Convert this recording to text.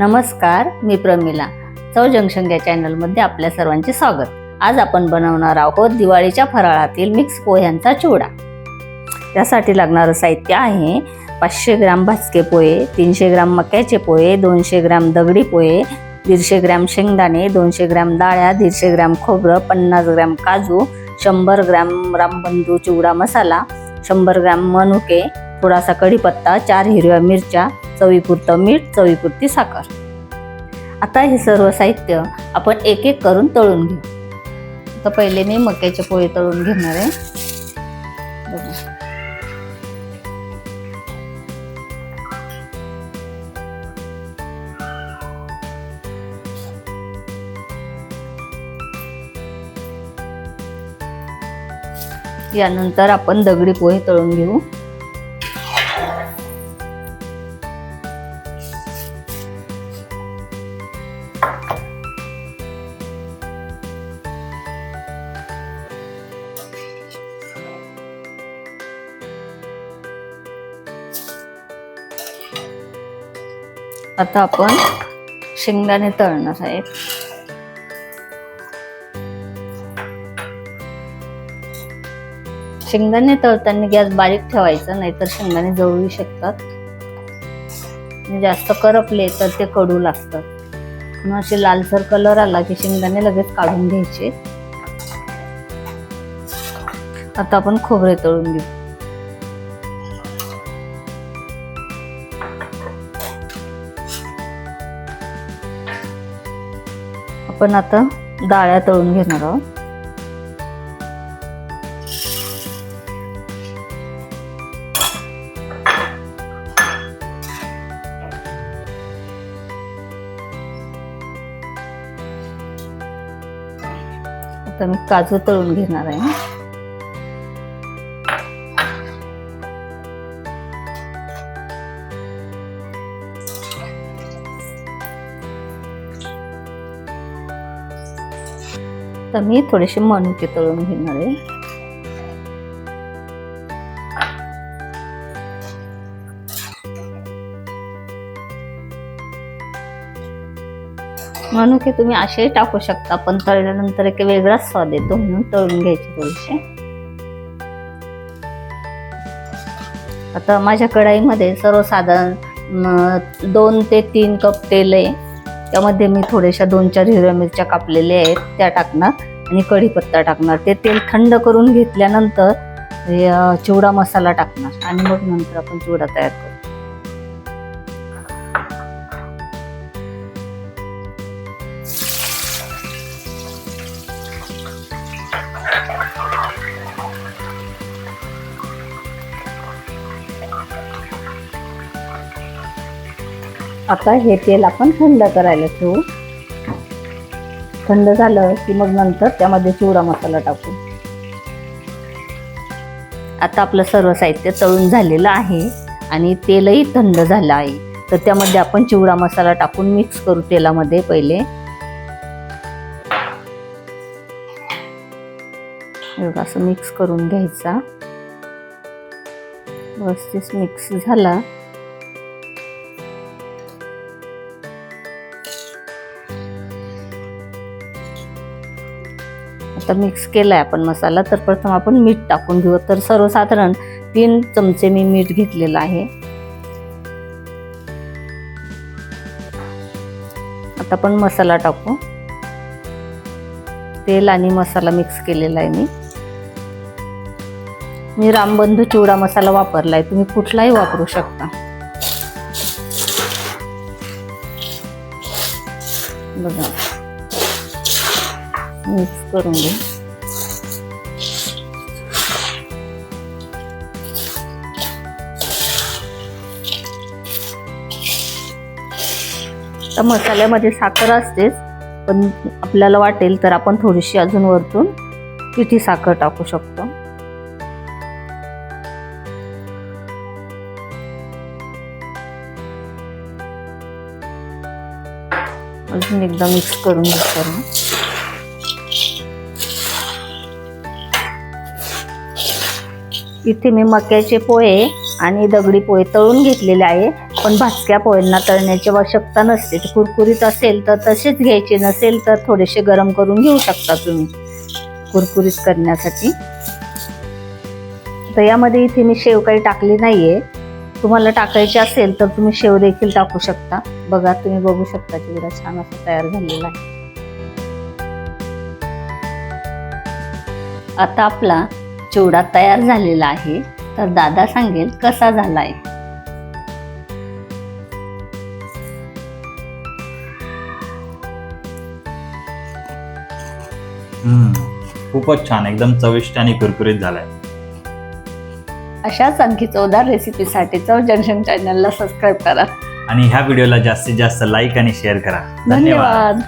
नमस्कार मी प्रमिला. चव जंक्शन या चॅनलमध्ये आपल्या सर्वांचे स्वागत. आज आपण बनवणार आहोत दिवाळीच्या फराळातील मिक्स पोह्यांचा चिवडा. त्यासाठी लागणारं साहित्य आहे पाचशे ग्राम भाजके पोहे तीनशे ग्राम मक्याचे पोहे दोनशे ग्राम दगडी पोहे दीडशे ग्रॅम शेंगदाणे दोनशे ग्रॅम डाळ्या दीडशे ग्रॅम खोबरं पन्नास ग्रॅम काजू शंभर ग्रॅम रामबंधू चिवडा मसाला शंभर ग्रॅम मनुके थोडासा कढीपत्ता चार हिरव्या मिरच्या चवीपुरतं मीठ चवीपुरती साखर. आता हे सर्व साहित्य आपण एक एक करून तळून घेऊ. तर पहिले मी मक्याचे पोहे तळून घेणार आहे. बघा. यानंतर आपण दगडी पोहे तळून घेऊ. आता आपण शेंगदाणे तळणार आहेत. शेंगदाणे तळताना गॅस बारीक ठेवायचा नाहीतर शेंगदाणे जळू शकतात. जास्त करपले तर ते कडू लागतात. मग असे लालसर कलर आला की शेंगदाणे लगेच काढून घ्यायचे. आता आपण खोबरे तळून घेऊ. आपण आता डाळ्या तळून घेणार आहोत. आता मी काजू तळून घेणार आहे. तर मी थोडेसे मनुके तळून घेणार आहे. मनुके तुम्ही असे टाकू शकता पण तळल्यानंतर एक वेगळाच स्वाद येतो म्हणून तळून घ्यायचे थोडेसे. आता माझ्या कढाईमध्ये सर्वसाधारण दोन ते तीन कप तेल आहे. त्यामध्ये मी थोड्याशा दोन चार हिरव्या मिरच्या कापलेल्या आहेत त्या टाकणार आणि कढीपत्ता टाकणार. ते तेल थंड करून घेतल्यानंतर चिवडा मसाला टाकणार आणि मग नंतर आपण चिवडा तयार करू. आता हे तेल आपण थंड करायला ठेवू. थंड झालं की मग नंतर त्यामध्ये चिवडा मसाला टाकू. आता आपलं सर्व साहित्य तळून झालेलं आहे आणि तेलही थंड झालं आहे. तर त्यामध्ये आपण चिवडा मसाला टाकून मिक्स करू तेलामध्ये पहिले. असं मिक्स करून घ्यायचा. व्यवस्थित मिक्स झाला. आता मिक्स केला आहे आपण मसाला तर प्रथम आपण मीठ टाकून घेऊ. तर सर्वसाधारण तीन चमचे मी मीठ घेतलेलं आहे. आता आपण मसाला टाकू. तेल आणि मसाला मिक्स केलेला आहे मी. मी रामबंधू चिवडा मसाला वापरलाय. तुम्ही कुठलाही वापरू शकता. बघा. मिक्स करून घेऊ तर मसाल्यामध्ये साखर असतेच पण आपल्याला वाटेल तर आपण थोडीशी अजून वरतून पिठी साखर टाकू शकतो. अजून एकदा मिक्स करून घेतो इथे मी मक्याचे पोहे आणि दगडी पोहे तळून घेतलेले आहे. पण भाजक्या पोह्यांना तळण्याची आवश्यकता नसते. ते कुरकुरीत असेल तर तसेच घ्यायचे नसेल तर थोडेसे गरम करून घेऊ शकता तुम्ही कुरकुरीत करण्यासाठी. तर यामध्ये इथे मी शेव काही टाकली नाही आहे तुम्हाला टाकायची असेल तर तुम्ही शेव देखील टाकू शकता. बघा तुम्ही बघू शकता चिवडा छान असं तयार झालेला आहे. आता आपला चिवडा तयार झालेला आहे. तर दादा सांगेल कसा झाला आहे हम्म, खूपच छान. एकदम चविष्ट आणि कुरकुरीत झालाय. अशाच आणखी चवदार रेसिपीसाठी चव जंक्शन चॅनलला सबस्क्राईब करा. आणि ह्या व्हिडिओला जास्तीत जास्त लाईक आणि शेअर करा. धन्यवाद.